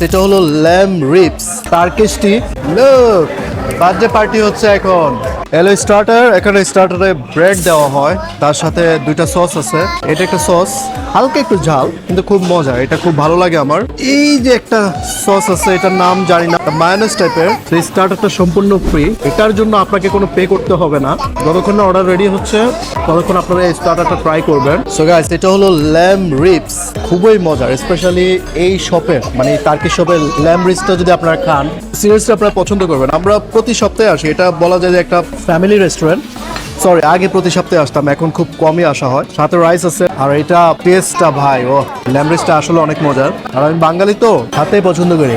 সেটা হলো lamp ribs টার্কিশটি লোক বার্থডে পার্টি হচ্ছে এখন। এলো স্টার্টার এখানে স্টার্টারে ব্রেড দেওয়া হয়, তার সাথে দুইটা সস আছে। এটা একটা সস হালকা একটু ঝাল, কিন্তু খুব মজা, এটা খুব ভালো লাগে আমার। এই যে একটা সস আছে, এটার নাম জানি না মায়োনেজ টাইপের সেই স্টার্টারটা সম্পূর্ণ ফ্রি এটার জন্য আপনাকে কোনো পে করতে হবে না। যতক্ষণ না অর্ডার রেডি হচ্ছে, ততক্ষণ আপনারা এই স্টার্টারটা ট্রাই করবেন। সো গাইস এটা হলো ল্যাম রিপস খুবই মজার স্পেশালি এই শপের মানে টার্কি শপের ল্যাম রিপসটা যদি আপনারা খান সিরিয়াসলি আপনারা পছন্দ করবেন। আমরা প্রতি সপ্তাহে আসি, এটা বলা যায় যে একটা ফ্যামিলি রেস্টুরেন্ট। সরি আগে প্রতি সপ্তাহে আসতাম, এখন খুব কমই আসা হয়। সাথে রাইস আছে, আর এটা টেস্টটা ভাই ও ল্যাম আসলে অনেক মজার। আর আমি বাঙালি তো, হাতেই পছন্দ করি।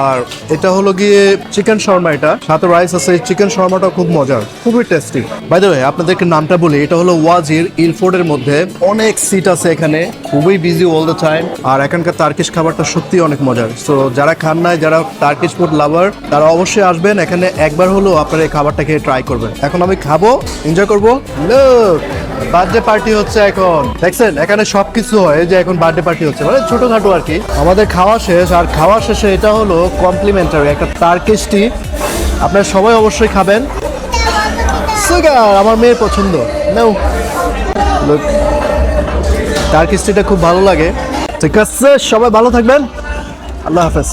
আর এটা হলো গিয়ে চিকেন শর্মা এটা। সাথে রাইস আছে চিকেন শর্মাটা খুব মজার, খুবই টেস্টি বাই দ্য ওয়ে আপনাদেরকে নামটা বলি, এটা হলো ওয়াজির ইলফোর্ডের মধ্যে অনেক সিট আছে এখানে, খুবই বিজি অল দ্য টাইম আর এখানকার তার্কিশ খাবারটা সত্যি অনেক মজার। সো যারা খান নাই, যারা তার্কিশ ফুড লাভার তারা অবশ্যই আসবেন। এখানে একবার হলেও আপনারা এই খাবারটা খেয়ে ট্রাই করবেন। এখন আমি খাব এনজয় করব। বার্থডে পার্টি হচ্ছে এখন। দেখছেন, এখানে সবকিছু হয়। যে এখন বার্থডে পার্টি হচ্ছে। মানে ছোটখাটো আর কি। আমাদের খাওয়া শেষ, আর খাওয়া শেষে এটা হলো কমপ্লিমেন্টারি একটা তার্কিশটি আপনারা সবাই অবশ্যই খাবেন। সুগার আমার মেয়ের পছন্দ। নাও। খুব ভালো লাগে। ঠিক আছে, সবাই ভালো থাকবেন। আল্লাহ হাফেজ।